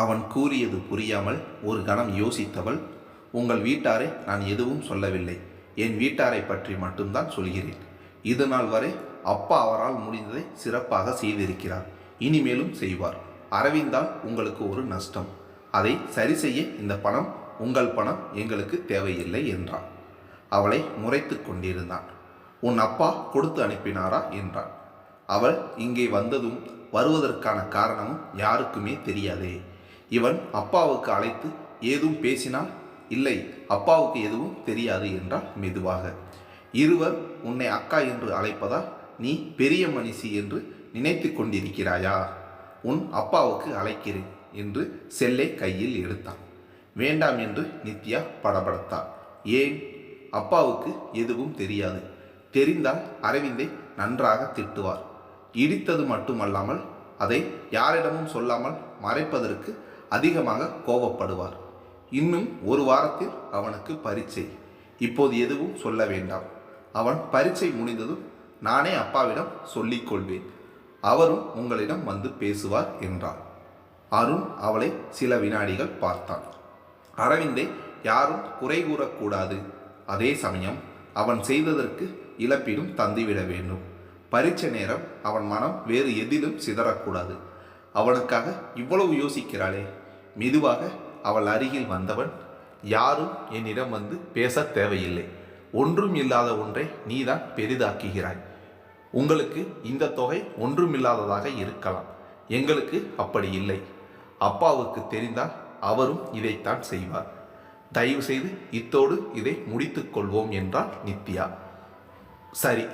அவன் கூறியது புரியாமல் ஒரு கணம் யோசித்தவள் உங்கள் வீட்டாரை நான் எதுவும் சொல்லவில்லை. என் வீட்டாரை பற்றி மட்டும்தான் சொல்கிறேன். இது நாள் வரை அப்பா அவரால் முடிந்ததை சிறப்பாக செய்திருக்கிறார். இனிமேலும் செய்வார். அரவிந்தால் உங்களுக்கு ஒரு நஷ்டம். அதை சரி செய்ய இந்த பணம் உங்கள் பணம் எங்களுக்கு தேவையில்லை என்றான். அவளை முறைத்து கொண்டிருந்தான். உன் அப்பா கொடுத்து அனுப்பினாரா? என்றான். அவள் இங்கே வந்ததும் வருவதற்கான காரணமும் யாருக்குமே தெரியாதே. இவன் அப்பாவுக்கு அழைத்து ஏதும் பேசினால் இல்லை அப்பாவுக்கு எதுவும் தெரியாது என்றான் மெதுவாக. இருவர் உன்னை அக்கா என்று அழைப்பதால் நீ பெரிய மனுஷி என்று நினைத்து கொண்டிருக்கிறாயா? உன் அப்பாவுக்கு அழைக்கிறேன் என்று செல்லை கையில் எடுத்தான். வேண்டாம் என்று நித்யா படபடத்தாள் ஏன்? அப்பாவுக்கு எதுவும் தெரியாது. தெரிந்தால் அரவிந்தை நன்றாக திட்டுவார். இடித்தது மட்டுமல்லாமல் அதை யாரிடமும் சொல்லாமல் மறைப்பதற்கு அதிகமாக கோபப்படுவார். இன்னும் ஒரு வாரத்தில் அவனுக்கு பரீட்சை. இப்போது எதுவும் சொல்ல வேண்டாம். அவன் பரீட்சை முடிந்ததும் நானே அப்பாவிடம் சொல்லிக்கொள்வேன். அவரும் உங்களிடம் வந்து பேசுவார் என்றார் அருண் அவளை சில வினாடிகள் பார்த்தான். அரவிந்தை யாரும் குறை கூறக்கூடாது. அதே சமயம் அவன் செய்ததற்கு இழப்பீடும் தந்துவிட வேண்டும். பரீட்சை நேரம் அவன் மனம் வேறு எதிலும் சிதறக்கூடாது. அவனுக்காக இவ்வளவு யோசிக்கிறாளே. மெதுவாக அவள் அருகில் வந்தவன் யாரும் என்னிடம் வந்து பேச தேவையில்லை. ஒன்றும் இல்லாத ஒன்றை நீதான் பெரிதாக்குகிறாய். உங்களுக்கு இந்த தொகை ஒன்றுமில்லாததாக இருக்கலாம். எங்களுக்கு அப்படி இல்லை. அப்பாவுக்கு தெரிந்தால் அவரும் இதைத்தான் செய்வார். தயவு செய்து இத்தோடு இதை முடித்துக்கொள்வோம் என்றார் நித்யா. சரி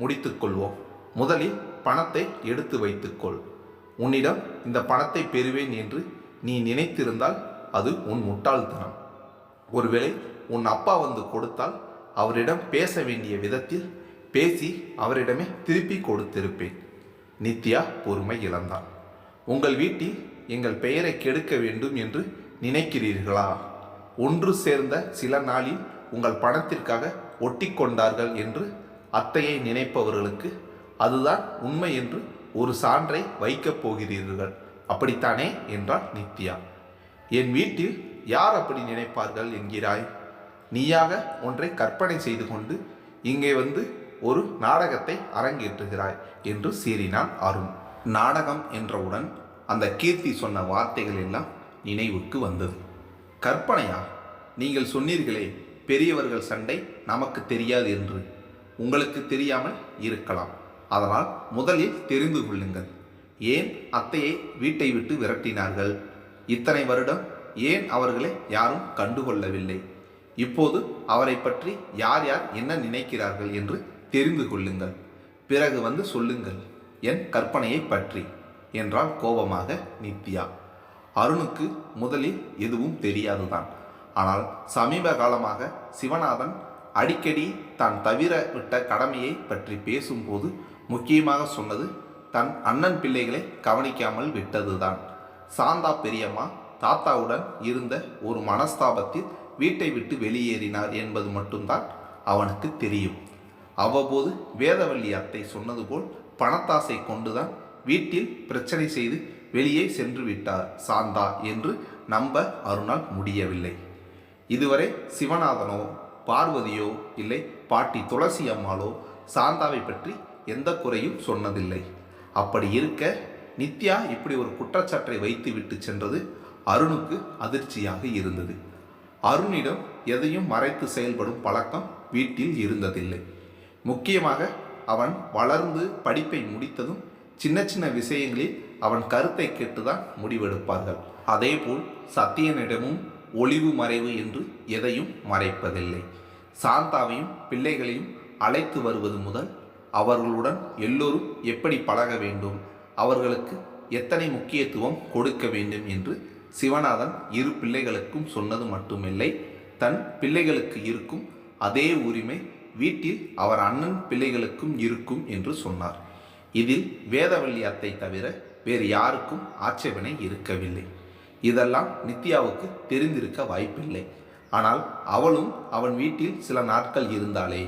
முடித்துக்கொள்வோம் முதலில் பணத்தை எடுத்து வைத்துக்கொள் உன்னிடம் இந்த பணத்தை பெறுவேன் என்று நீ நினைத்திருந்தால் அது உன் முட்டாள்தனம். ஒருவேளை உன் அப்பா வந்து கொடுத்தால் அவரிடம் பேச வேண்டிய விதத்தில் பேசி அவரிடமே திருப்பி கொடுத்திருப்பேன். நித்யா பொறுமை இழந்தான். உங்கள் வீட்டில் எங்கள் பெயரை கெடுக்க வேண்டும் என்று நினைக்கிறீர்களா? ஒன்று சேர்ந்த சில நாளில் உங்கள் பணத்திற்காக ஒட்டி கொண்டார்கள் என்று அத்தையை நினைப்பவர்களுக்கு அதுதான் உண்மை என்று ஒரு சான்றை வைக்கப் போகிறீர்கள். அப்படித்தானே? என்றாள் நித்யா. என் வீட்டில் யார் அப்படி நினைப்பார்கள் என்கிறாய்? நீயாக ஒன்றை கற்பனை செய்து கொண்டு இங்கே வந்து ஒரு நாடகத்தை அரங்கேற்றுகிறாய் என்று சீறினான் அருண். நாடகம் என்றவுடன் அந்த கீர்த்தி சொன்ன வார்த்தைகள் எல்லாம் நினைவுக்கு வந்தது. கற்பனையா? நீங்கள் சொன்னீர்களே பெரியவர்கள் சண்டை நமக்கு தெரியாது என்று. உங்களுக்கு தெரியாமல் இருக்கலாம். அதனால் முதலில் தெரிந்து கொள்ளுங்கள். ஏன் அத்தையை வீட்டை விட்டு விரட்டினார்கள்? இத்தனை வருடம் ஏன் அவர்களை யாரும் கண்டுகொள்ளவில்லை? இப்போது அவரை பற்றி யார் யார் என்ன நினைக்கிறார்கள் என்று தெரிந்து கொள்ளுங்கள். பிறகு வந்து சொல்லுங்கள் என் கற்பனையை பற்றி என்றால் கோபமாக நித்யா. அருணுக்கு முதலில் எதுவும் தெரியாதுதான். ஆனால் சமீப காலமாக சிவநாதன் அடிக்கடி தான் தவிர விட்ட கடமையை பற்றி பேசும்போது முக்கியமாக சொன்னது தன் அண்ணன் பிள்ளைகளை கவனிக்காமல் விட்டதுதான். சாந்தா பெரியம்மா தாத்தாவுடன் இருந்த ஒரு மனஸ்தாபத்தில் வீட்டை விட்டு வெளியேறினார் என்பது மட்டும்தான் அவனுக்கு தெரியும். அவ்வப்போது வேதவல்லி அத்தை சொன்னது போல் பணத்தாசை கொண்டுதான் வீட்டில் பிரச்சனை செய்து வெளியே சென்று விட்டார் சாந்தா என்று நம்ப அருணால் முடியவில்லை. இதுவரை சிவநாதனோ பார்வதியோ இல்லை பாட்டி துளசி அம்மாளோ சாந்தாவை பற்றி எந்த குறையும் சொன்னதில்லை. அப்படி இருக்க நித்யா இப்படி ஒரு குற்றச்சாட்டை வைத்து விட்டு சென்றது அருணுக்கு அதிர்ச்சியாக இருந்தது. அருணிடம் எதையும் மறைத்து செயல்படும் பழக்கம் வீட்டில் இருந்ததில்லை. முக்கியமாக அவன் வளர்ந்து படிப்பை முடித்ததும் சின்ன சின்ன விஷயங்களில் அவன் கருத்தை கேட்டுதான் முடிவெடுப்பார்கள். அதேபோல் சத்தியனிடமும் ஒளிவு மறைவு என்று எதையும் மறைப்பதில்லை. சாந்தாவையும் பிள்ளைகளையும் அழைத்து வருவது முதல் அவர்களுடன் எல்லோரும் எப்படி பழக வேண்டும்? அவர்களுக்கு எத்தனை முக்கியத்துவம் கொடுக்க வேண்டும் என்று சிவநாதன் இரு பிள்ளைகளுக்கும் சொன்னது மட்டுமில்லை. தன் பிள்ளைகளுக்கு இருக்கும் அதே உரிமை வீட்டில் அவர் அண்ணன் பிள்ளைகளுக்கும் இருக்கும் என்று சொன்னார். இதில் வேதவள்ளி அத்தை தவிர வேறு யாருக்கும் ஆட்சேபனை இருக்கவில்லை. இதெல்லாம் நித்யாவுக்கு தெரிந்திருக்க வாய்ப்பில்லை. ஆனால் அவளும் அவன் வீட்டில் சில நாட்கள் இருந்தாளே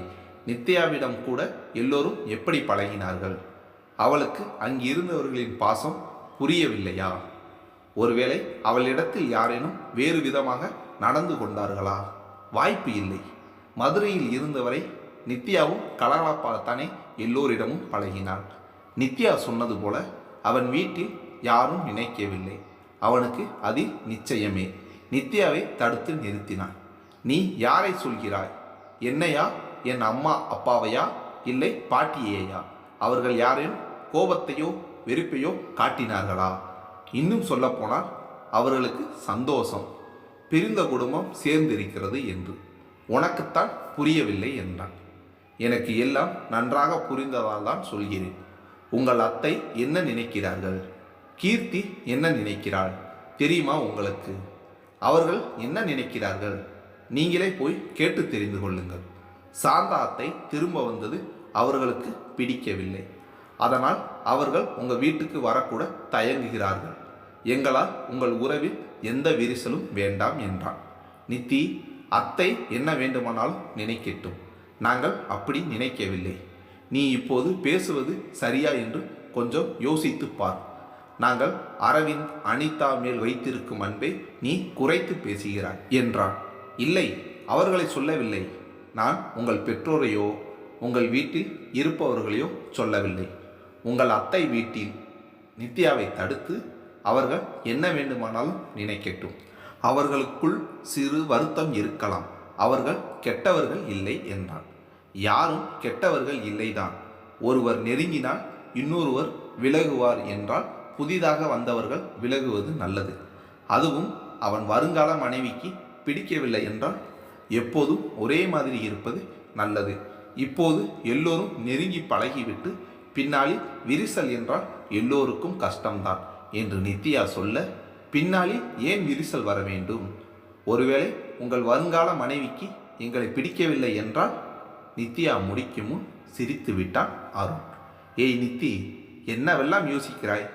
நித்யாவிடம் கூட எல்லோரும் எப்படி பழகினார்கள்? அவளுக்கு அங்கிருந்தவர்களின் பாசம் புரியவில்லையா? ஒருவேளை அவளிடத்தில் யாரேனும் வேறு விதமாக நடந்து கொண்டார்களா? வாய்ப்பு இல்லை. மதுரையில் இருந்தவரை நித்யாவும் கலகலப்பாகத்தானே எல்லோரிடமும் பழகினாள். நித்யா சொன்னது போல அவன் வீட்டில் யாரும் நினைக்கவில்லை. அவனுக்கு அது நிச்சயமே. நித்யாவை தடுத்து நிறுத்தினான் நீ யாரை சொல்கிறாய்? என்னையா என் அம்மா அப்பாவையா? இல்லை பாட்டியையா? அவர்கள் யாரையும் கோபத்தையோ வெறுப்பையோ காட்டினார்களா? இன்னும் சொல்லப்போனால் அவர்களுக்கு சந்தோஷம் பிரிந்த குடும்பம் சேர்ந்திருக்கிறது என்று. உனக்குத்தான் புரியவில்லை என்றான். எனக்கு எல்லாம் நன்றாக புரிந்ததால் தான் சொல்கிறேன். உங்கள் அத்தை என்ன நினைக்கிறார்கள்? கீர்த்தி என்ன நினைக்கிறாள்? தெரியுமா உங்களுக்கு? அவர்கள் என்ன நினைக்கிறார்கள்? நீங்களே போய் கேட்டு தெரிந்து கொள்ளுங்கள். சாந்தா அத்தை திரும்ப வந்தது அவர்களுக்கு பிடிக்கவில்லை. அதனால் அவர்கள் உங்கள் வீட்டுக்கு வரக்கூட தயங்குகிறார்கள். எங்களால் உங்கள் உறவில் எந்த விரிசலும் வேண்டாம் என்றான். நித்தி அத்தை என்ன வேண்டுமானாலும் நினைக்கட்டும். நாங்கள் அப்படி நினைக்கவில்லை. நீ இப்போது பேசுவது சரியா என்று கொஞ்சம் யோசித்துப் பார். நாங்கள் அரவிந்த் அனிதா மேல் வைத்திருக்கும் அன்பை நீ குறைத்து பேசுகிறாய் என்றான். இல்லை அவர்களை சொல்லவில்லை. நான் உங்கள் பெற்றோரையோ உங்கள் வீட்டில் இருப்பவர்களையோ சொல்லவில்லை. உங்கள் அத்தை வீட்டில் நித்யாவை தடுத்து அவர்கள் என்ன வேண்டுமானாலும் நினைக்கட்டும். அவர்களுக்குள் சிறு வருத்தம் இருக்கலாம். அவர்கள் கெட்டவர்கள் இல்லை என்றான். யாரும் கெட்டவர்கள் இல்லைதான். ஒருவர் நெருங்கினால் இன்னொருவர் விலகுவார் என்றால் புதிதாக வந்தவர்கள் விலகுவது நல்லது. அதுவும் அவன் வருங்கால மனைவிக்கு பிடிக்கவில்லை என்றால் எப்போதும் ஒரே மாதிரி இருப்பது நல்லது. இப்போது எல்லோரும் நெருங்கி பழகிவிட்டு பின்னாளில் விரிசல் என்றால் எல்லோருக்கும் கஷ்டம்தான் என்று நித்யா சொல்ல பின்னாளில் ஏன் விரிசல் வர வேண்டும்? ஒருவேளை உங்கள் வருங்கால மனைவிக்கு எங்களை பிடிக்கவில்லை என்றால்? நித்யா முடிக்கும் முன் சிரித்து விட்டான் அருண். ஏய் நித்தி என்னவெல்லாம் யோசிக்கிறாய்?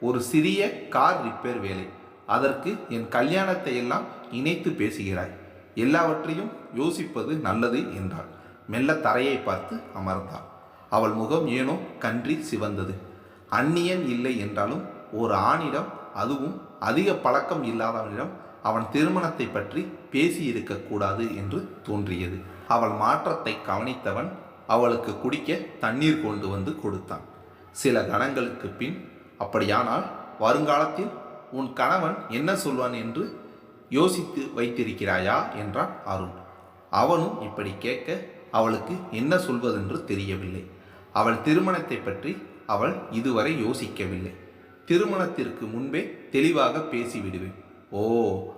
ஒரு சிறிய கார் ரிப்பேர் வேலை. அதற்கு என் கல்யாணத்தை எல்லாம் இணைத்து பேசுகிறாய். எல்லாவற்றையும் யோசிப்பது நல்லது என்றாள். மெல்ல தரையை பார்த்து அமர்ந்தாள். அவள் முகம் ஏனோ கன்றி சிவந்தது. அந்நியன் இல்லை என்றாலும் ஒரு ஆணிடம் அதுவும் அதிக பழக்கம் இல்லாதவனிடம் அவன் திருமணத்தை பற்றி பேசியிருக்கக்கூடாது என்று தோன்றியது. அவள் மாற்றத்தை கவனித்தவன் அவளுக்கு குடிக்க தண்ணீர் கொண்டு வந்து கொடுத்தான். சில கணங்களுக்கு பின் அப்படியானால் வருங்காலத்தில் உன் கணவன் என்ன சொல்வான்? என்று யோசித்து வைத்திருக்கிறாயா? என்றான் அருண். அவனும் இப்படி கேட்க அவளுக்கு என்ன சொல்வதென்று தெரியவில்லை. அவள் திருமணத்தை பற்றி அவள் இதுவரை யோசிக்கவில்லை. திருமணத்திற்கு முன்பே தெளிவாக பேசிவிடுவேன். ஓ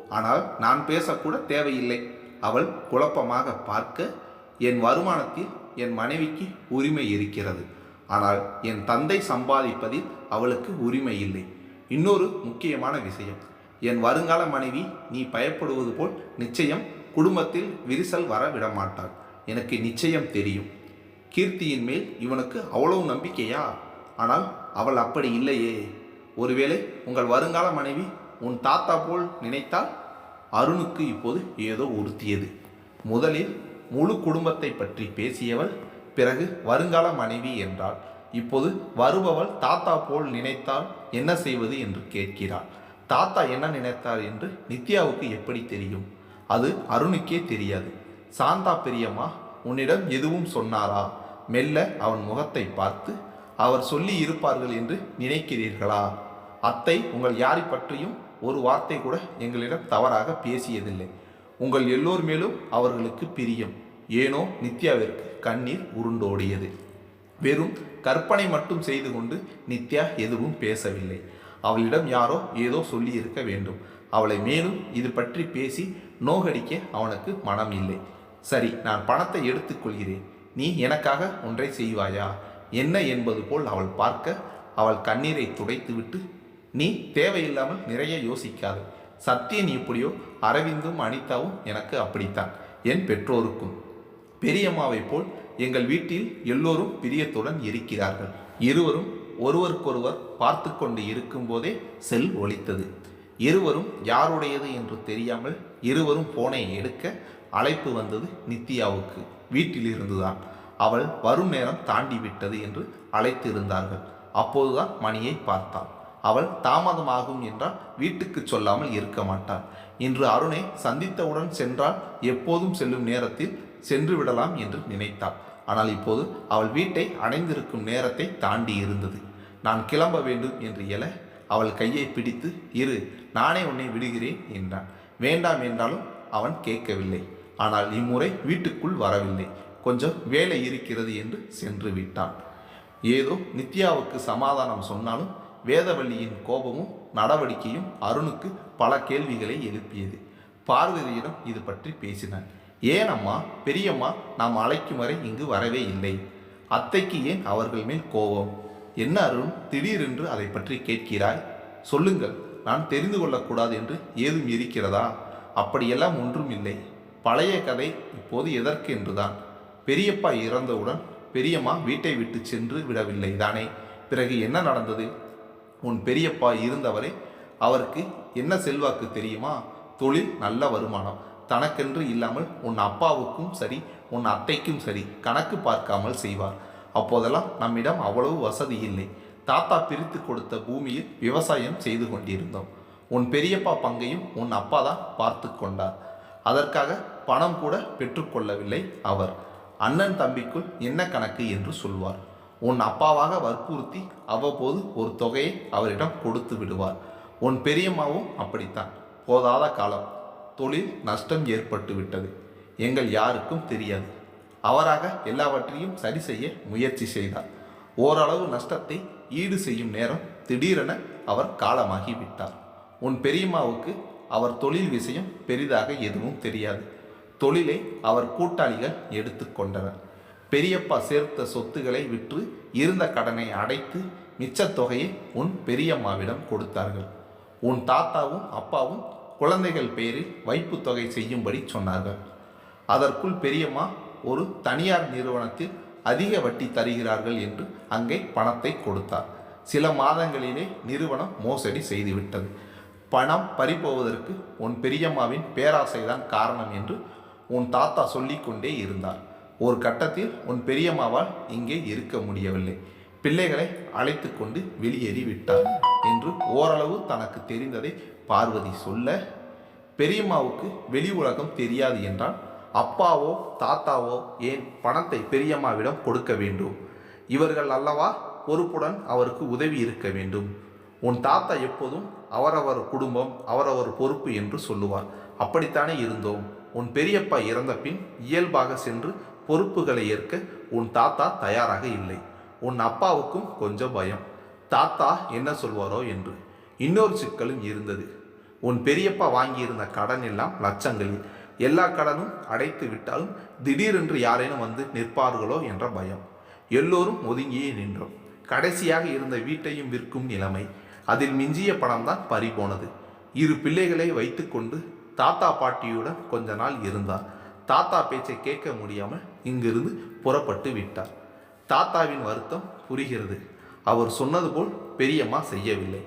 ஆனால் நான் பேசக்கூட தேவையில்லை. அவள் குழப்பமாக பார்க்க என் வருமானத்தில் என் மனைவிக்கு உரிமை இருக்கிறது. ஆனால் என் தந்தை சம்பாதிப்பதில் அவளுக்கு உரிமை இல்லை. இன்னொரு முக்கியமான விஷயம். என் வருங்கால மனைவி நீ பயப்படுவது போல் நிச்சயம் குடும்பத்தில் விரிசல் வர விடமாட்டாள். எனக்கு நிச்சயம் தெரியும். கீர்த்தியின் மேல் இவனுக்கு அவ்வளவு நம்பிக்கையா? ஆனால் அவள் அப்படி இல்லையே. ஒருவேளை உங்கள் வருங்கால மனைவி உன் தாத்தா போல் நினைத்தால் அருணுக்கு இப்போது ஏதோ உறுத்தியது. முதலில் முழு குடும்பத்தை பற்றி பேசியவள் பிறகு வருங்கால மனைவி என்றாள். இப்போது வருபவள் தாத்தா போல் நினைத்தால் என்ன செய்வது என்று கேட்கிறாள். தாத்தா என்ன நினைத்தார் என்று நித்யாவுக்கு எப்படி தெரியும்? அது அருணுக்கே தெரியாது. சாந்தா பெரியம்மா உன்னிடம் எதுவும் சொன்னாரா? மெல்ல அவன் முகத்தை பார்த்து அவர் சொல்லி இருப்பார்கள் என்று நினைக்கிறீர்களா? அத்தை உங்கள் யாரை பற்றியும் ஒரு வார்த்தை கூட எங்களிடம் தவறாக பேசியதில்லை. உங்கள் எல்லோர் மேலும் அவர்களுக்கு பிரியம். ஏனோ நித்யாவிற்கு கண்ணீர் உருண்டோடியது. வெறும் கற்பனை மட்டும் செய்து கொண்டு நித்யா எதுவும் பேசவில்லை. அவளிடம் யாரோ ஏதோ சொல்லி இருக்க வேண்டும். அவளை மேலும் இது பற்றி பேசி நோகடிக்க அவனுக்கு மனம் இல்லை. சரி நான் பணத்தை எடுத்துக்கொள்கிறேன். நீ எனக்காக ஒன்றை செய்வாயா? என்ன என்பது போல் அவள் பார்க்க அவள் கண்ணீரை துடைத்துவிட்டு நீ தேவையில்லாமல் நிறைய யோசிக்காது. சத்யன் இப்படியோ அரவிந்தும் அனிதாவும் எனக்கு அப்படித்தான். என் பெற்றோருக்கும். பெரியம்மாவைப் போல் எங்கள் வீட்டில் எல்லோரும் பிரியத்துடன் இருக்கிறார்கள். இருவரும் ஒருவருக்கொருவர் பார்த்து கொண்டு இருக்கும்போதே செல் ஒலித்தது. இருவரும் யாருடையது என்று தெரியாமல் இருவரும் போனை எடுக்க அழைப்பு வந்தது நித்யாவுக்கு. வீட்டிலிருந்துதான். அவள் வரும் நேரம் தாண்டி விட்டது என்று அழைத்திருந்தார்கள். அப்போதுதான் மணியை பார்த்தாள். அவள் தாமதமாகும் என்றால் வீட்டுக்கு சொல்லாமல் இருக்க மாட்டாள். இன்று அருணை சந்தித்தவுடன் சென்றால் எப்போதும் செல்லும் நேரத்தில் சென்று விடலாம் என்று நினைத்தாள். ஆனால் இப்போது அவள் வீட்டை அடைந்திருக்கும் நேரத்தை தாண்டி இருந்தது நான் கிளம்ப வேண்டும் என்று எழ அவள் கையை பிடித்து இரு நானே உன்னை விடுகிறேன் என்றான். வேண்டாம் என்றாலும் அவன் கேட்கவில்லை. ஆனால் இம்முறை வீட்டுக்குள் வரவில்லை. கொஞ்சம் வேலை இருக்கிறது என்று சென்று விட்டான். ஏதோ நித்யாவுக்கு சமாதானம் சொன்னாலும் வேதவல்லியின் கோபமும் நடவடிக்கையும் அருணுக்கு பல கேள்விகளை எழுப்பியது. பார்வதியிடம் இது பற்றி பேசினான். ஏன் அம்மா? பெரியம்மா நாம் அழைக்கும் வரை இங்கு வரவே இல்லை. அத்தைக்கு ஏன் அவர்கள் மேல் கோபம்? என்ன அருண் திடீரென்று அதை பற்றி கேட்கிறாய்? சொல்லுங்கள் நான் தெரிந்து கொள்ளக்கூடாது என்று ஏதும் இருக்கிறதா? அப்படியெல்லாம் ஒன்றும் இல்லை. பழைய கதை இப்போது எதற்கு என்றுதான். பெரியப்பா இறந்தவுடன் பெரியம்மா வீட்டை விட்டு சென்று விடவில்லை தானே? பிறகு என்ன நடந்தது? உன் பெரியப்பா இருந்தவரை அவருக்கு என்ன செல்வாக்கு தெரியுமா? தொழில் நல்ல வருமானம். தனக்கென்று இல்லாமல் உன் அப்பாவுக்கும் சரி உன் அத்தைக்கும் சரி கணக்கு பார்க்காமல் செய்வார். அப்போதெல்லாம் நம்மிடம் அவ்வளவு வசதி இல்லை. தாத்தா பிரித்து கொடுத்த பூமியில் விவசாயம் செய்து கொண்டிருந்தோம். உன் பெரியப்பா பங்கையும் உன் அப்பா தான் பார்த்து கொண்டார். அதற்காக பணம் கூட பெற்றுக்கொள்ளவில்லை அவர். அண்ணன் தம்பிக்குள் என்ன கணக்கு என்று சொல்வார். உன் அப்பாவாக வற்புறுத்தி அவ்வப்போது ஒரு தொகையை அவரிடம் கொடுத்து விடுவார். உன் பெரியம்மாவும் அப்படித்தான். போதாத காலம். தொழில் நஷ்டம் ஏற்பட்டு விட்டது எங்கள் யாருக்கும் தெரியாது. அவராக எல்லாவற்றையும் சரி செய்ய முயற்சி செய்தார். ஓரளவு நஷ்டத்தை ஈடு செய்யும் நேரம் திடீரென அவர் காலமாகி விட்டார் உன் பெரியம்மாவுக்கு அவர் தொழில் விஷயம் பெரிதாக எதுவும் தெரியாது. தொழிலை அவர் கூட்டாளிகள் எடுத்துக்கொண்டனர் பெரியப்பா சேர்த்த சொத்துக்களை விற்று இருந்த கடனை அடைத்து மிச்ச தொகையை உன் பெரியம்மாவிடம் கொடுத்தார்கள். உன் தாத்தாவும் அப்பாவும் குழந்தைகள் பெயரில் வைப்புத் தொகை செய்யும்படி சொன்னார்கள். அதற்குள் பெரியம்மா ஒரு தனியார் நிறுவனத்தில் அதிக வட்டி தருகிறார்கள் என்று அங்கே பணத்தை கொடுத்தார். சில மாதங்களிலே நிறுவனம் மோசடி செய்துவிட்டது. பணம் பறிபோவதற்கு உன் பெரியம்மாவின் பேராசைதான் காரணம் என்று உன் தாத்தா சொல்லிக்கொண்டே இருந்தார். ஒரு கட்டத்தில் உன் பெரியம்மாவால் இங்கே இருக்க முடியவில்லை. பிள்ளைகளை அழைத்து கொண்டு வெளியேறி விட்டார் என்று ஓரளவு தனக்கு தெரிந்ததை பார்வதி சொல்ல பெரியம்மாவுக்கு வெளி உலகம் தெரியாது என்றால் அப்பாவோ தாத்தாவோ ஏன் பணத்தை பெரியம்மாவிடம் கொடுக்க வேண்டும்? இவர்கள் அல்லவா? பொறுப்புடன் அவருக்கு உதவி இருக்க வேண்டும். உன் தாத்தா எப்போதும் அவரவர் குடும்பம் அவரவர் பொறுப்பு என்று சொல்லுவார். அப்படித்தானே இருந்தோம். உன் பெரியப்பா இறந்த பின் இயல்பாக சென்று பொறுப்புகளை ஏற்க உன் தாத்தா தயாராக இல்லை. உன் அப்பாவுக்கும் கொஞ்சம் பயம். தாத்தா என்ன சொல்வாரோ என்று. இன்னொரு சிக்கலும் இருந்தது. உன் பெரியப்பா வாங்கியிருந்த கடன் எல்லாம் லட்சங்களில். எல்லா கடனும் அடைத்து விட்டாலும் திடீரென்று யாரேனும் வந்து நிற்பார்களோ என்ற பயம். எல்லோரும் ஒதுங்கியே நின்றோம். கடைசியாக இருந்த வீட்டையும் விற்கும் நிலைமை அதில் மிஞ்சிய பணம்தான் பறிபோனது. இரு பிள்ளைகளை வைத்துக்கொண்டு தாத்தா பாட்டியுடன் கொஞ்ச நாள் இருந்தார். தாத்தா பேச்சை கேட்க முடியாமல் இங்கிருந்து புறப்பட்டு விட்டார். தாத்தாவின் வருத்தம் புரிகிறது. அவர் சொன்னது போல் பெரியம்மா செய்யவில்லை.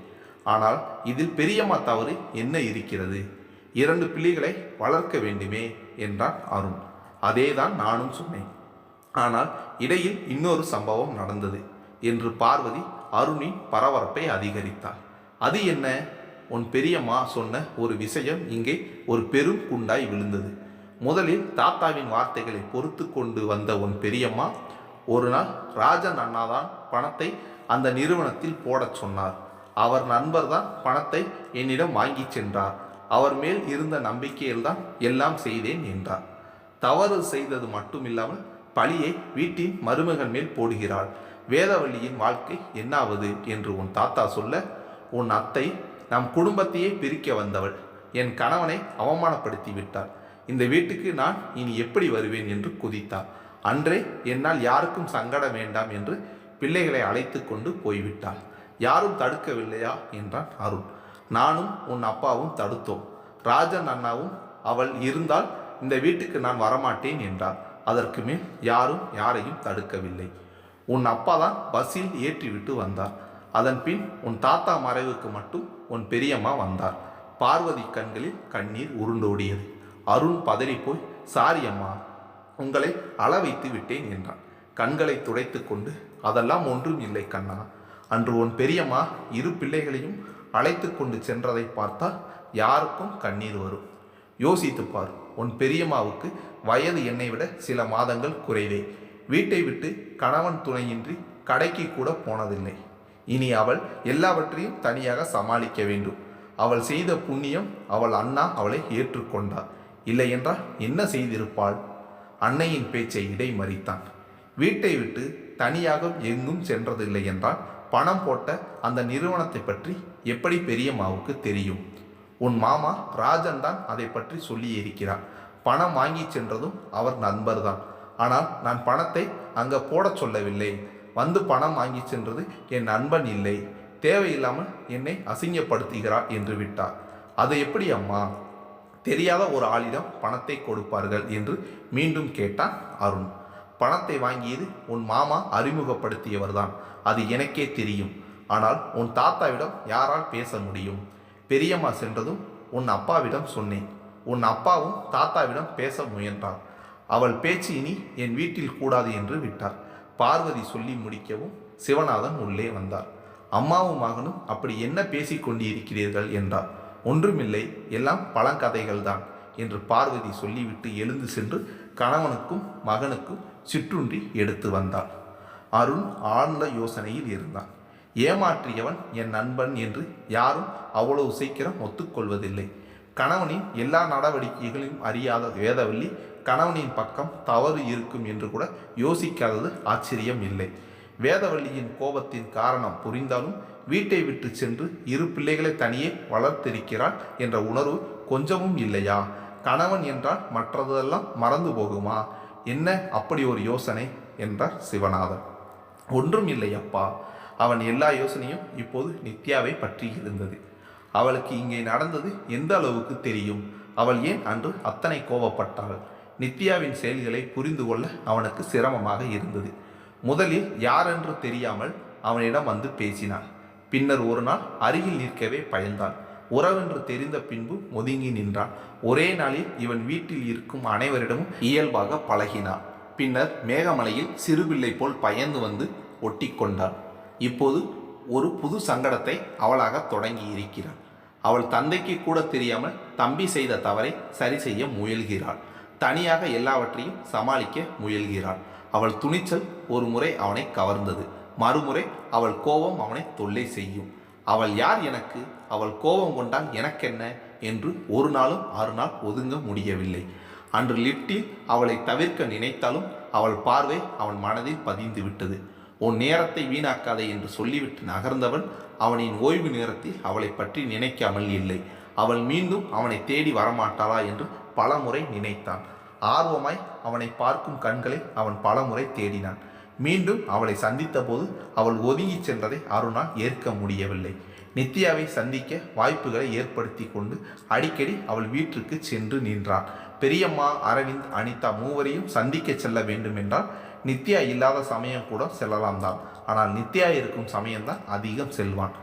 ஆனால் இதில் பெரியம்மா தவறு என்ன இருக்கிறது? இரண்டு பிள்ளைகளை வளர்க்க வேண்டுமே என்றான் அருண். அதேதான் நானும் சொன்னேன். ஆனால் இடையில் இன்னொரு சம்பவம் நடந்தது என்று பார்வதி அருணின் பரபரப்பை அதிகரித்தாள். அது என்ன? உன் பெரியம்மா சொன்ன ஒரு விஷயம் இங்கே ஒரு பெரும் குண்டாய் விழுந்தது. முதலில் தாத்தாவின் வார்த்தைகளை பொறுத்து கொண்டு வந்த உன் பெரியம்மா ஒரு நாள் ராஜன் அண்ணாதான் பணத்தை அந்த நிறுவனத்தில் போடச் சொன்னார். அவர் நண்பர்தான் பணத்தை என்னிடம் வாங்கிச் சென்றார். அவர் மேல் இருந்த நம்பிக்கையில்தான் எல்லாம் செய்தேன் என்றார். தவறு செய்தது மட்டுமில்லாமல் பழியை வீட்டின் மருமகன் மேல் போடுகிறாள். வேதவள்ளியின் வாழ்க்கை என்னாவது என்று உன் தாத்தா சொல்ல உன் அத்தை நம் குடும்பத்தையே பிரிக்க வந்தவள். என் கணவனை அவமானப்படுத்தி விட்டாள் இந்த வீட்டுக்கு நான் இனி எப்படி வருவேன் என்று குதித்தார். அன்றே என்னால் யாருக்கும் சங்கடம் வேண்டாம் என்று பிள்ளைகளை அழைத்து கொண்டு போய்விட்டாள். யாரும் தடுக்கவில்லையா? என்றான் அருண் நானும் உன் அப்பாவும் தடுத்தோம். ராஜன் அண்ணாவும் அவள் இருந்தால் இந்த வீட்டுக்கு நான் வரமாட்டேன் என்றார். அதற்கு மேல் யாரும் யாரையும் தடுக்கவில்லை. உன் அப்பா தான் பஸ்ஸில் ஏற்றிவிட்டு வந்தார். அதன் பின் உன் தாத்தா மறைவுக்கு மட்டும் உன் பெரியம்மா வந்தார். பார்வதி கண்களில் கண்ணீர் உருண்டோடியது. அருண் பதறிப்போய் சாரி அம்மா உங்களை அள வைத்து விட்டேன் என்றான். கண்களை துடைத்து கொண்டு அதெல்லாம் ஒன்றும் இல்லை கண்ணா. அன்று உன் பெரியம்மா இரு பிள்ளைகளையும் அழைத்து கொண்டு சென்றதை பார்த்தால் யாருக்கும் கண்ணீர் வரும். யோசித்துப் பார் உன் பெரியம்மாவுக்கு வயது என்னை விட சில மாதங்கள் குறைவே. வீட்டை விட்டு கணவன் துணையின்றி கடைக்கு கூட போனதில்லை. இனி அவள் எல்லாவற்றையும் தனியாக சமாளிக்க வேண்டும். அவள் செய்த புண்ணியம் அவள் அண்ணா அவளை ஏற்றுக்கொண்டார் இல்லையென்றால் என்ன செய்திருப்பாள்? அன்னையின் பேச்சை இடை மறித்தான் வீட்டை விட்டு தனியாக எங்கும் சென்றதில்லை என்றால் பணம் போட்ட அந்த நிறுவனத்தை பற்றி எப்படி பெரியம்மாவுக்கு தெரியும்? உன் மாமா ராஜன் தான் அதை பற்றி சொல்லி இருக்கிறார். பணம் வாங்கி சென்றதும் அவர் நண்பர் தான் ஆனால் நான் பணத்தை அங்கே போடச் சொல்லவில்லை. வந்து பணம் வாங்கி சென்றது என் நண்பன் இல்லை. தேவையில்லாமல் என்னை அசிங்கப்படுத்துகிறார் என்று விட்டார். அது எப்படி அம்மா? தெரியாத ஒரு ஆளிடம் பணத்தை கொடுப்பார்கள் என்று மீண்டும் கேட்டான் அருண். பணத்தை வாங்கியது உன் மாமா அறிமுகப்படுத்தியவர்தான். அது எனக்கே தெரியும். ஆனால் உன் தாத்தாவிடம் யாரால் பேச முடியும்? பெரியம்மா சென்றதும் உன் அப்பாவிடம் சொன்னேன். உன் அப்பாவும் தாத்தாவிடம் பேச முயன்றார் அவள் பேச்சு இனி என் வீட்டில் கூடாது என்று விட்டார். பார்வதி சொல்லி முடிக்கவும் சிவநாதன் உள்ளே வந்தார். அம்மாவும் மகனும் அப்படி என்ன பேசி கொண்டிருக்கிறீர்கள் என்றார். ஒன்றுமில்லை எல்லாம் பழங்கதைகள்தான் என்று பார்வதி சொல்லிவிட்டு எழுந்து சென்று கணவனுக்கும் மகனுக்கும் சிற்றுண்டி எடுத்து வந்தாள். அருண் ஆழ்ந்த யோசனையில் இருந்தான். ஏமாற்றியவன் என் நண்பன் என்று யாரும் அவ்வளவு சீக்கிரம் ஒத்துக்கொள்வதில்லை. கணவனின் எல்லா நடவடிக்கைகளையும் அறியாத வேதவல்லி கணவனின் பக்கம் தவறு இருக்கும் என்று கூட யோசிக்காதது ஆச்சரியம் இல்லை. வேதவல்லியின் கோபத்தின் காரணம் புரிந்தாலும் வீட்டை விட்டு சென்று இரு பிள்ளைகளை தனியே வளர்த்திருக்கிறாள் என்ற உணர்வு கொஞ்சமும் இல்லையா? கணவன் என்றால் மற்றதெல்லாம் மறந்து போகுமா? என்ன அப்படி ஒரு யோசனை? என்றார் சிவநாதன். ஒன்றும் இல்லை அப்பா அவன் எல்லா யோசனையும் இப்போது நித்யாவை பற்றி இருந்தது. அவளுக்கு இங்கே நடந்தது எந்த அளவுக்கு தெரியும்? அவள் ஏன் அன்று அத்தனை கோபப்பட்டாள் நித்யாவின் செயல்களை புரிந்து கொள்ள அவனுக்கு சிரமமாக இருந்தது. முதலில் யாரென்று தெரியாமல் அவனிடம் வந்து பேசினான். பின்னர் ஒரு நாள் அருகில் நிற்கவே பயந்தான். உறவென்று தெரிந்த பின்பு ஒதுங்கி நின்றான். ஒரே நாளில் இவன் வீட்டில் இருக்கும் அனைவரிடமும் இயல்பாக பழகினான். பின்னர் மேகமலையில் சிறுபிள்ளை போல் பயந்து வந்து ஒட்டி கொண்டாள் இப்போது ஒரு புது சங்கடத்தை அவளாக தொடங்கி இருக்கிறாள் அவள் தந்தைக்கு கூட தெரியாமல் தம்பி செய்த தவறை சரி செய்ய முயல்கிறாள். தனியாக எல்லாவற்றையும் சமாளிக்க முயல்கிறாள். அவள் துணிச்சல் ஒரு முறை அவனை கவர்ந்தது. மறுமுறை அவள் கோபம் அவனை தொல்லை செய்யும். அவள் யார் எனக்கு? அவள் கோபம் கொண்டால் எனக்கென்ன? என்று ஒரு நாளும் ஆறு நாள் ஒதுங்க முடியவில்லை. அன்று லிப்டில் அவளை தவிர்க்க நினைத்தாலும் அவள் பார்வை அவன் மனதில் பதிந்து விட்டது. உன் நேரத்தை வீணாக்காதே என்று சொல்லிவிட்டு நகர்ந்தவன் அவனின் ஓய்வு நேரத்தில் அவளை பற்றி நினைக்காமல் இல்லை. அவள் மீண்டும் அவனை தேடி வரமாட்டாளா என்று பலமுறை நினைத்தான். ஆர்வமாய் அவனை பார்க்கும் கண்களை அவன் பலமுறை தேடினான். மீண்டும் அவளை சந்தித்தபோது அவள் ஒதுங்கிச் சென்றதை அருணால் ஏற்க முடியவில்லை. நித்யாவை சந்திக்க வாய்ப்புகளை ஏற்படுத்தி கொண்டு அடிக்கடி அவள் வீட்டிற்கு சென்று நின்றான் பெரியம்மா அரவிந்த் அனிதா மூவரையும் சந்திக்க செல்ல வேண்டும் என்றால் நித்யா இல்லாத சமயம் கூட செல்லலாம் தான். ஆனால் நித்யா இருக்கும் சமயம்தான் அதிகம் செல்வான்.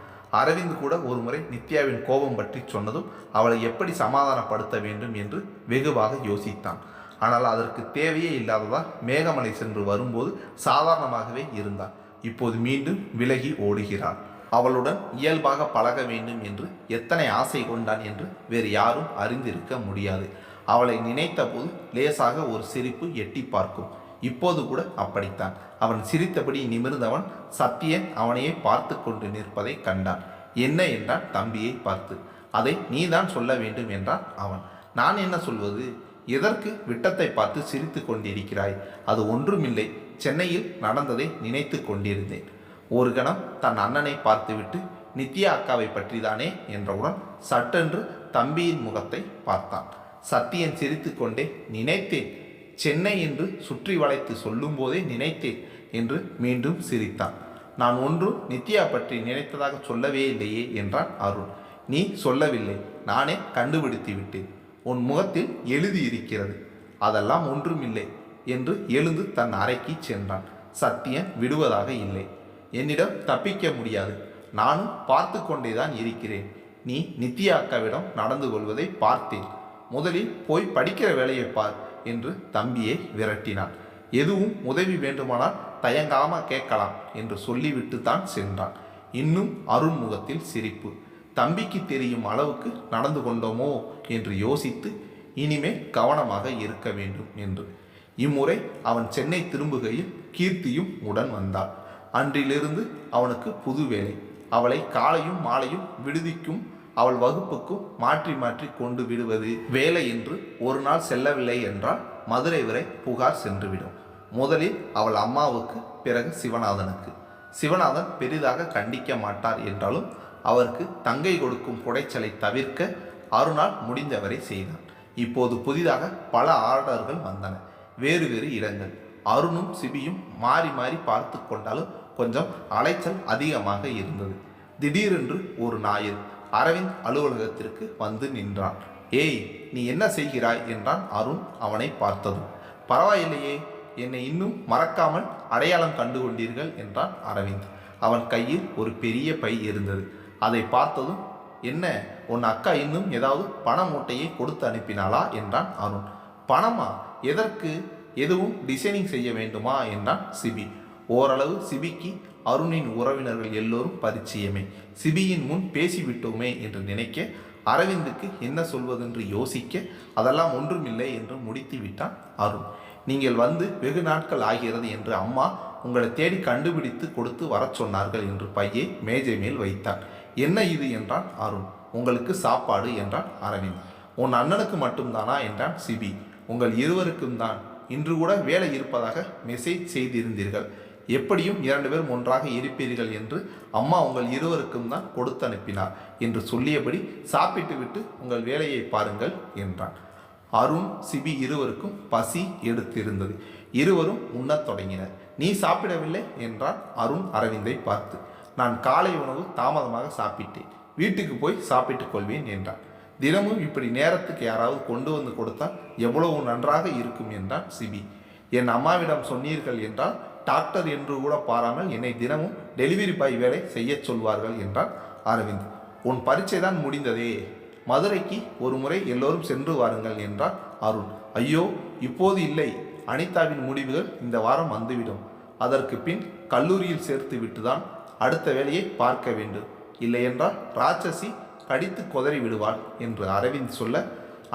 அரவிந்த் கூட ஒருமுறை நித்யாவின் கோபம் பற்றி சொன்னதும் அவளை எப்படி சமாதானப்படுத்த வேண்டும் என்று வெகுவாக யோசித்தான். ஆனால் அதற்கு தேவையே இல்லாததால் மேகமலை சென்று வரும்போது சாதாரணமாகவே இருந்தான் இப்போது மீண்டும் விலகி ஓடுகிறாள். அவளுடன் இயல்பாக பழக வேண்டும் என்று எத்தனை ஆசை கொண்டான் என்று வேறு யாரும் அறிந்திருக்க முடியாது. அவளை நினைத்தபோது லேசாக ஒரு சிரிப்பு எட்டி பார்க்கும். இப்போது கூட அப்படித்தான். அவன் சிரித்தபடி நிமிர்ந்தவன் சத்தியன் அவனையே பார்த்து கொண்டு நிற்பதை கண்டான். என்ன என்றான் தம்பியை பார்த்து. அதை நீதான் சொல்ல வேண்டும் என்றான் அவன். நான் என்ன சொல்வது? எதற்கு விட்டத்தை பார்த்து சிரித்து கொண்டிருக்கிறாய்? அது ஒன்றுமில்லை. சென்னையில் நடந்ததை நினைத்து கொண்டிருந்தேன். ஒரு கணம் தன் அண்ணனை பார்த்துவிட்டு நித்யா அக்காவை பற்றிதானே? என்றவுடன் சட்டென்று தம்பியின் முகத்தை பார்த்தான். சத்தியன் சிரித்துக்கொண்டே நினைத்தேன். சென்னை என்று சுற்றி வளைத்து சொல்லும்போதே நினைத்தேன் என்று மீண்டும் சிரித்தான். நான் ஒன்றும் நித்யா பற்றி நினைத்ததாக சொல்லவே இல்லையே என்றான் அருண் நீ சொல்லவில்லை. நானே கண்டுபிடித்து விட்டேன். உன் முகத்தில் எழுதியிருக்கிறது அதெல்லாம் ஒன்றுமில்லை என்று எழுந்து தன் அறைக்கு சென்றான். சத்தியன் விடுவதாக இல்லை. என்னிடம் தப்பிக்க முடியாது. நானும் பார்த்து கொண்டேதான் இருக்கிறேன். நீ நித்யா அக்காவிடம் நடந்து கொள்வதை பார்த்தேன். முதலில் போய் படிக்கிற வேலையை பார் என்று தம்பியை விரட்டினான். எதுவும் உதவி வேண்டுமானால் தயங்காம கேட்கலாம் என்று சொல்லிவிட்டு தான் சென்றான். இன்னும் அருண் முகத்தில் சிரிப்பு. தம்பிக்கு தெரியும் அளவுக்கு நடந்து கொண்டோமோ என்று யோசித்து இனிமேல் கவனமாக இருக்க வேண்டும் என்று. இம்முறை அவன் சென்னை திரும்புகையில் கீர்த்தியும் உடன் வந்தாள் அன்றிலிருந்து அவனுக்கு புது வேலை. அவளை காலையும் மாலையும் விடுதிக்கும் அவள் வகுப்புக்கும் மாற்றி மாற்றி கொண்டு விடுவது வேலை என்று ஒரு நாள் செல்லவில்லை என்றால் மதுரை வரை புகார் சென்றுவிடும். முதலில் அவள் அம்மாவுக்கு பிறகு சிவநாதனுக்கு. சிவநாதன் பெரிதாக கண்டிக்க மாட்டார் என்றாலும் அவருக்கு தங்கை கொடுக்கும் புடைச்சலை தவிர்க்க அருணால் முடிந்தவரை செய்தான். இப்போது புதிதாக பல ஆர்டர்கள் வந்தன. வேறு வேறு இடங்கள். அருணும் சிபியும் மாறி மாறி பார்த்து கொண்டாலும் கொஞ்சம் அலைச்சல் அதிகமாக இருந்தது. திடீரென்று ஒரு ஞாயிறு. அரவிந்த் அலுவலகத்திற்கு வந்து நின்றான். ஏய் நீ என்ன செய்கிறாய்? என்றான் அருண் அவனை பார்த்ததும். பரவாயில்லையே என்னை இன்னும் மறக்காமல் அடையாளம் கண்டு கொண்டீர்கள் என்றான் அரவிந்த். அவன் கையில் ஒரு பெரிய பை இருந்தது. அதை பார்த்ததும் என்ன உன் அக்கா இன்னும் ஏதாவது பண மூட்டையை கொடுத்து அனுப்பினாளா? என்றான் அருண். பணமா? எதற்கு? எதுவும் டிசைனிங் செய்ய வேண்டுமா? என்றான் சிபி. ஓரளவு சிபிக்கு அருணின் உறவினர்கள் எல்லோரும் பரிச்சயமே. சிபியின் முன் பேசிவிட்டோமே என்று நினைக்க அரவிந்துக்கு என்ன சொல்வதென்று யோசிக்க அதெல்லாம் ஒன்றுமில்லை என்று முடித்து விட்டான் அருண். நீங்கள் வந்து வெகு நாட்கள் ஆகிறது என்று அம்மா உங்களை தேடி கண்டுபிடித்து கொடுத்து வரச் சொன்னார்கள் என்று பையை மேஜை மேல் வைத்தான் என்ன இது என்றான் அருண். உங்களுக்கு சாப்பாடு என்றான் அரவிந்த். உன் அண்ணனுக்கு மட்டும்தானா என்றான் சிபி. உங்கள் இருவருக்கும் தான். இன்று கூட வேலை இருப்பதாக மெசேஜ் செய்திருந்தீர்கள். எப்படியும் இரண்டு பேரும் ஒன்றாக இருப்பீர்கள் என்று அம்மா உங்கள் இருவருக்கும் தான் கொடுத்து அனுப்பினார் என்று சொல்லியபடி சாப்பிட்டு விட்டு உங்கள் வேலையை பாருங்கள் என்றான். அருண் சிபி இருவருக்கும் பசி எடுத்திருந்தது. இருவரும் உண்ணத் தொடங்கினர். நீ சாப்பிடவில்லை? என்றான் அருண் அரவிந்தை பார்த்து. நான் காலை உணவு தாமதமாக சாப்பிட்டேன். வீட்டுக்கு போய் சாப்பிட்டுக் கொள்வேன் என்றான். தினமும் இப்படி நேரத்துக்கு யாராவது கொண்டு வந்து கொடுத்தால் எவ்வளவு நன்றாக இருக்கும் என்றான் சிபி. என் அம்மாவிடம் சொன்னீர்கள் என்றால் டாக்டர் என்று கூட பாராமல் என்னை தினமும் டெலிவரி பாய் வேலை செய்யச் சொல்வார்கள் என்றான் அரவிந்த். உன் பரீட்சை தான் முடிந்ததே. மதுரைக்கு ஒரு முறை எல்லோரும் சென்று வாருங்கள் என்றார் அருண். ஐயோ இப்போது இல்லை. அனிதாவின் முடிவுகள் இந்த வாரம் வந்துவிடும். அதற்கு பின் கல்லூரியில் சேர்த்து விட்டுதான் அடுத்த வேலையை பார்க்க வேண்டும். இல்லையென்றால் ராட்சசி கடித்து கொதறி விடுவாள் என்று அரவிந்த் சொல்ல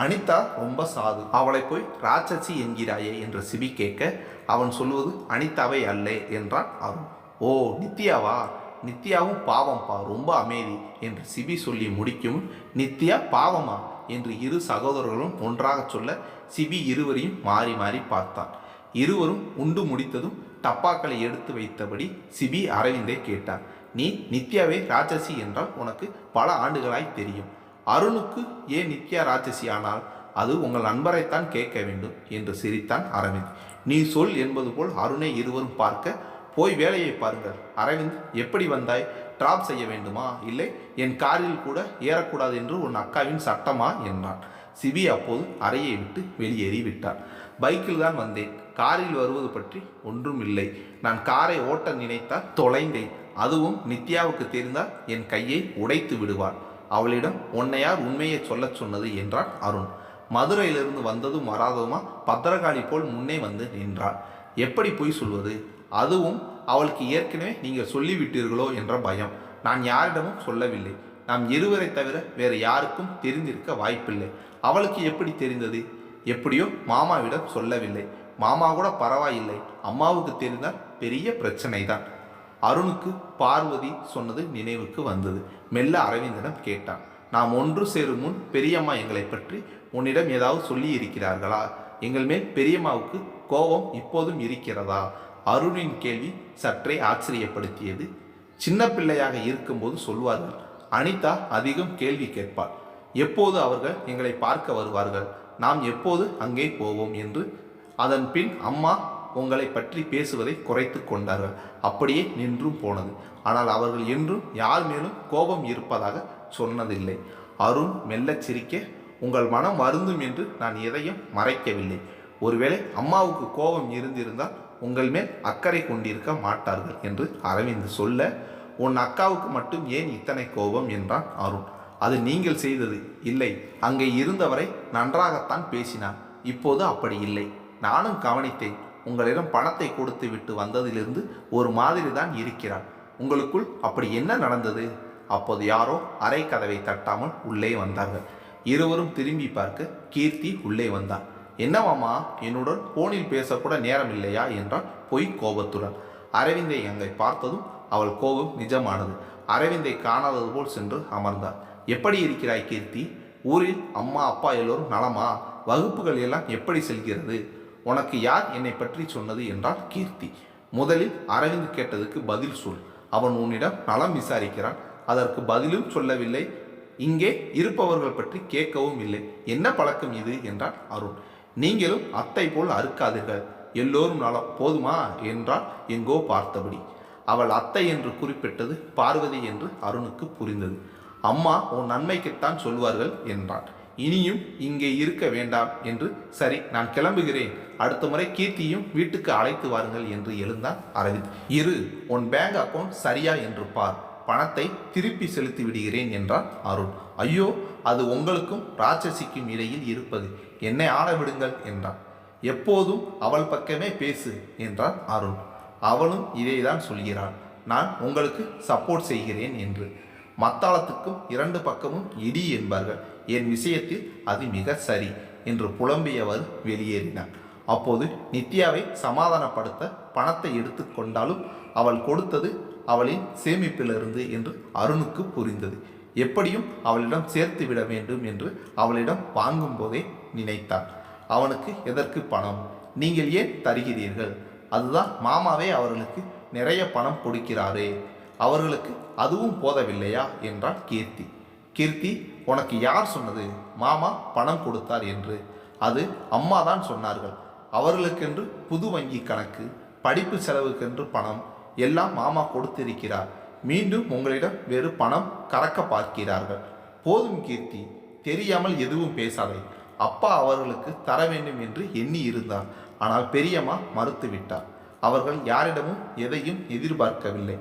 அனிதா ரொம்ப சாது. அவளை போய் ராட்சசி என்கிறாயே என்று சிபி கேட்க அவன் சொல்வது அனிதாவை அல்ல என்றான் அருண். ஓ நித்யாவா? நித்யாவும் பாவம்பா ரொம்ப அமைதி என்று சிபி சொல்லி முடிக்கும் நித்யா பாவமா? என்று இரு சகோதரர்களும் ஒன்றாக சொல்ல சிபி இருவரையும் மாறி மாறி பார்த்தான். இருவரும் உண்டு முடித்ததும் டப்பாக்களை எடுத்து வைத்தபடி சிபி அரவிந்தை கேட்டார். நீ நித்யாவே ராட்சசி என்றால் உனக்கு பல ஆண்டுகளாய் தெரியும். அருணுக்கு ஏன் நித்யா ராட்சசி ஆனால் அது உங்கள் நண்பரைத்தான் கேட்க வேண்டும் என்று சிரித்தான் அரவிந்த். நீ சொல் என்பது போல் அருணை இருவரும் பார்க்க போய் வேலையை பாருங்கள். அரவிந்த் எப்படி வந்தாய்? டிராப் செய்ய வேண்டுமா? இல்லை என் காரில் கூட ஏறக்கூடாது என்று உன் அக்காவின் சட்டமா? என்றான். சிவி அப்போது அறையை விட்டு வெளியேறி விட்டார். பைக்கில் தான் வந்தேன். காரில் வருவது பற்றி ஒன்றும் இல்லை. நான் காரை ஓட்ட நினைத்தால் தொலைந்தேன். அதுவும் நித்யாவுக்கு தெரிந்தால் என் கையை உடைத்து விடுவார் அவளிடம் உன்னையார் உண்மையை சொல்லச் சொன்னது என்றான் அருண். மதுரையிலிருந்து வந்ததும் வராததுமா? பத்திரகாளி போல் முன்னே வந்து நின்றாள். எப்படி பொய் சொல்வது? அதுவும் அவளுக்கு ஏற்கனவே நீங்கள் சொல்லிவிட்டீர்களோ என்ற பயம். நான் யாரிடமும் சொல்லவில்லை. நாம் இருவரை தவிர வேறு யாருக்கும் தெரிந்திருக்க வாய்ப்பில்லை. அவளுக்கு எப்படி தெரிந்தது? எப்படியோ மாமாவிடம் சொல்லவில்லை. மாமா கூட பரவாயில்லை. அம்மாவுக்கு தெரிந்தால் பெரிய பிரச்சனை தான் அருணுக்கு பார்வதி சொன்னது நினைவுக்கு வந்தது. மெல்ல அரவிந்தனம் கேட்டான். நாம் ஒன்று சேரும் முன் பெரியம்மா எங்களை பற்றி உன்னிடம் ஏதாவது சொல்லி இருக்கிறார்களா? எங்கள் மேல் பெரியம்மாவுக்கு கோபம் இப்போதும் இருக்கிறதா? அருணின் கேள்வி சற்றே ஆச்சரியப்படுத்தியது. சின்ன பிள்ளையாக இருக்கும்போது சொல்வார்கள் அனிதா அதிகம் கேள்வி கேட்பாள். எப்போது அவர்கள் எங்களை பார்க்க வருவார்கள்? நாம் எப்போது அங்கே போவோம்? என்று. அதன் பின் அம்மா உங்களை பற்றி பேசுவதை குறைத்து கொண்டார்கள். அப்படியே நின்றும் போனது. ஆனால் அவர்கள் என்றும் யார் மேலும் கோபம் இருப்பதாக சொன்னதில்லை. அருண் மெல்லச் சிரிக்க உங்கள் மனம் வருந்தும் என்று நான் எதையும் மறைக்கவில்லை. ஒருவேளை அம்மாவுக்கு கோபம் இருந்திருந்தால் உங்கள் மேல் அக்கறை கொண்டிருக்க மாட்டார்கள் என்று அரவிந்த் சொல்ல உன் அக்காவுக்கு மட்டும் ஏன் இத்தனை கோபம்? என்றான் அருண். அது நீங்கள் செய்தது இல்லை. அங்கே இருந்தவரை நன்றாகத்தான் பேசினார் இப்போது அப்படி இல்லை. நானும் கவனித்தேன். உங்களிடம் பணத்தை கொடுத்து விட்டு வந்ததிலிருந்து ஒரு மாதிரி தான் இருக்கிறார் உங்களுக்குள் அப்படி என்ன நடந்தது? அப்போது யாரோ அரை கதவை தட்டாமல் உள்ளே வந்தார்கள். இருவரும் திரும்பி பார்க்க கீர்த்தி உள்ளே வந்தார் என்னவாமா என்னுடன் போனில் பேசக்கூட நேரம் இல்லையா என்றால் பொய் கோபத்துடன். அரவிந்தை அங்கே பார்த்ததும் அவள் கோபம் நிஜமானது. அரவிந்தை காணாதது போல் சென்று அமர்ந்தார் எப்படி இருக்கிறாய் கீர்த்தி? ஊரில் அம்மா அப்பா எல்லோரும் நலமா? வகுப்புகள் எல்லாம் எப்படி செல்கிறது? உனக்கு யார் என்னை பற்றி சொன்னது? என்றால் கீர்த்தி. முதலில் அரவிந்த் கேட்டதுக்கு பதில் சொல். அவன் உன்னிடம் நலம் விசாரிக்கிறான். அதற்கு பதிலும் சொல்லவில்லை. இங்கே இருப்பவர்கள் பற்றி கேட்கவும் இல்லை. என்ன பழக்கம் இது? என்றான் அருண். நீங்களும் அத்தை போல் அறுக்காதீர்கள். எல்லோரும் நலம் போதுமா? என்றால் எங்கோ பார்த்தபடி. அவள் அத்தை என்று குறிப்பிட்டது பார்வதி என்று அருணுக்கு புரிந்தது. அம்மா உன் நன்மைக்குத்தான் சொல்வார்கள் என்றான். இனியும் இங்கே இருக்க வேண்டாம் என்று. சரி நான் கிளம்புகிறேன். அடுத்த முறை கீர்த்தியும் வீட்டுக்கு அழைத்து வாருங்கள் என்று எழுந்தான் அரவிந்த். இரு உன் பேங்க் அக்கவுண்ட் சரியா என்று பார். பணத்தை திருப்பி செலுத்தி விடுகிறேன் என்றான் அருண். ஐயோ அது உங்களுக்கும் ராட்சசிக்கும் இடையில் இருப்பது. என்னை ஆள விடுங்கள் என்றான். எப்போதும் அவள் பக்கமே பேசு என்றான் அருண். அவளும் இதைதான் சொல்கிறாள். நான் உங்களுக்கு சப்போர்ட் செய்கிறேன் என்று. மத்தாளத்துக்கும் இரண்டு பக்கமும் இடி என்பார்கள். என் விஷயத்தில் அது மிக சரி என்று புலம்பியவர் வெளியேறினார். அப்போது நித்யாவை சமாதானப்படுத்த பணத்தை எடுத்துக்கொண்டாலும் அவள் கொடுத்தது அவளின் சேமிப்பிலிருந்து என்று அருணுக்கு புரிந்தது. எப்படியும் அவளிடம் சேர்த்து விட வேண்டும் என்று அவளிடம் வாங்கும் போதே நினைத்தான் அவனுக்கு எதற்கு பணம்? நீங்கள் ஏன் தருகிறீர்கள்? அதுதான் மாமாவே அவர்களுக்கு நிறைய பணம் கொடுக்கிறாரே. அவர்களுக்கு அதுவும் போதவில்லையா? என்றாள் கீர்த்தி. கீர்த்தி உனக்கு யார் சொன்னது? மாமா பணம் கொடுத்தார் என்று. அது அம்மா தான் சொன்னார்கள். அவர்களுக்கென்று புது வங்கி கணக்கு படிப்பு செலவுக்கென்று பணம் எல்லாம் மாமா கொடுத்திருக்கிறார். மீண்டும் உங்களிடம் வேறு பணம் கறக்க பார்க்கிறார்கள். போதும் கீர்த்தி தெரியாமல் எதுவும் பேசாதே. அப்பா அவர்களுக்கு தர வேண்டும் என்று எண்ணி இருந்தார். ஆனால் பெரியம்மா மறுத்துவிட்டார் அவர்கள் யாரிடமும் எதையும் எதிர்பார்க்கவில்லை.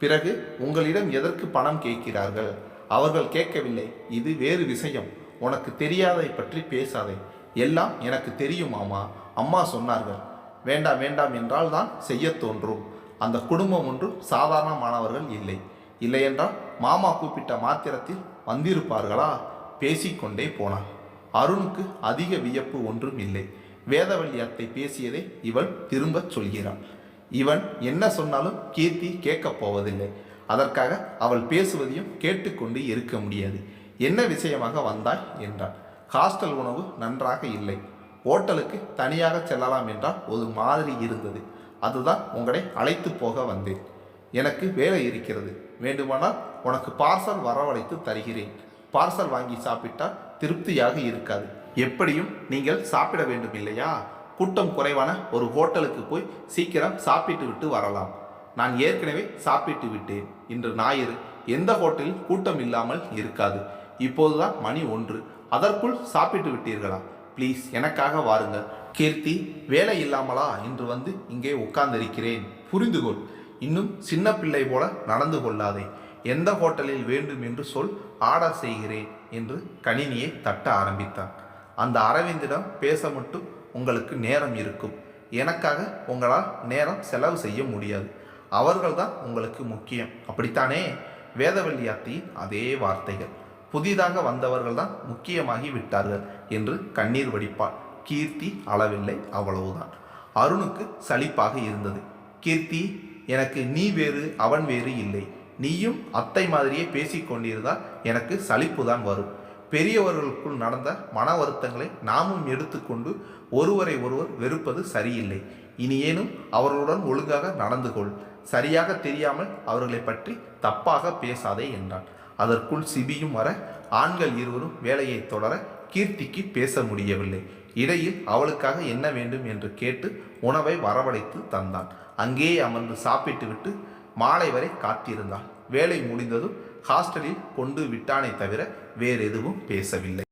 பிறகு உங்களிடம் எதற்கு பணம் கேட்கிறார்கள்? அவர்கள் கேட்கவில்லை. இது வேறு விஷயம். உனக்கு தெரியாதை பற்றி பேசாதே. எல்லாம் எனக்கு தெரியும் மாமா. அம்மா சொன்னார்கள். வேண்டாம் வேண்டாம் என்றால் தான் செய்ய தோன்றும். அந்த குடும்பம் ஒன்றும் சாதாரணமானவர்கள் இல்லை. இல்லையென்றால் மாமா கூப்பிட்ட மாத்திரத்தில் வந்திருப்பார்களா? பேசிக்கொண்டே போனார் அருணுக்கு அதிக வியப்பு ஒன்றும் இல்லை. வேதவள்ளி அத்தை பேசியதை இவள் திரும்பச் சொல்கிறாள். இவன் என்ன சொன்னாலும் கீர்த்தி கேட்கப் போவதில்லை. அதற்காக அவள் பேசுவதையும் கேட்டுக்கொண்டு இருக்க முடியாது. என்ன விஷயமாக வந்தாய்? என்றாள். ஹாஸ்டல் உணவு நன்றாக இல்லை. ஓட்டலுக்கு தனியாக செல்லலாம் என்றால் ஒரு மாதிரி இருந்தது. அதுதான் உங்களை அழைத்து போக வந்தேன். எனக்கு வேலை இருக்கிறது. வேண்டுமானால் உனக்கு பார்சல் வரவழைத்து தருகிறேன். பார்சல் வாங்கி சாப்பிட்டால் திருப்தியாக இருக்காது. எப்படியும் நீங்கள் சாப்பிட வேண்டும் இல்லையா? கூட்டம் குறைவான ஒரு ஹோட்டலுக்கு போய் சீக்கிரம் சாப்பிட்டு விட்டு வரலாம். நான் ஏற்கனவே சாப்பிட்டு விட்டேன். இன்று ஞாயிறு. எந்த ஹோட்டலில் கூட்டம் இல்லாமல் இருக்காது. இப்போதுதான் மணி ஒன்று. அதற்குள் சாப்பிட்டு விட்டீர்களா? ப்ளீஸ் எனக்காக வாருங்கள். கீர்த்தி வேலை இல்லாமலா இன்று வந்து இங்கே உட்கார்ந்திருக்கிறேன். புரிந்து கொள் இன்னும் சின்ன பிள்ளை போல நடந்து கொள்ளாதே. எந்த ஹோட்டலில் வேண்டும் என்று சொல் ஆர்டர் செய்கிறேன் என்று கணினியை தட்ட ஆரம்பித்தான். அந்த அரவிந்திடம் பேச மட்டும் உங்களுக்கு நேரம் இருக்கும். எனக்காக உங்களால் நேரம் செலவு செய்ய முடியாது. அவர்கள்தான் உங்களுக்கு முக்கியம். அப்படித்தானே? வேதவள்ளி அத்தியின் அதே வார்த்தைகள். புதிதாக வந்தவர்கள் தான் முக்கியமாகி விட்டார்கள் என்று கண்ணீர் வடிப்பாள். கீர்த்தி அளவில்லை அவ்வளவுதான். அருணுக்கு சலிப்பாக இருந்தது. கீர்த்தி எனக்கு நீ வேறு அவன் வேறு இல்லை. நீயும் அத்தை மாதிரியே பேசிக்கொண்டிருந்தால் எனக்கு சலிப்பு தான் வரும். பெரியவர்களுக்குள் நடந்த மன வருத்தங்களை நாமும் எடுத்துக்கொண்டு ஒருவரை ஒருவர் வெறுப்பது சரியில்லை. இனியேனும் அவர்களுடன் ஒழுங்காக நடந்து கொள். சரியாக தெரியாமல் அவர்களை பற்றி தப்பாக பேசாதே என்றான். அதற்குள் சிபியும் வர ஆண்கள் இருவரும் வேலையை தொடர கீர்த்திக்கு பேச முடியவில்லை. இடையில் அவளுக்காக என்ன வேண்டும் என்று கேட்டு உணவை வரவழைத்து தந்தான். அங்கேயே அமர்ந்து சாப்பிட்டுவிட்டு மாலை வரை காத்திருந்தாள் வேலை முடிந்ததும் ஹாஸ்டலில் கொண்டு விட்டானே தவிர வேறெதுவும் பேசவில்லை.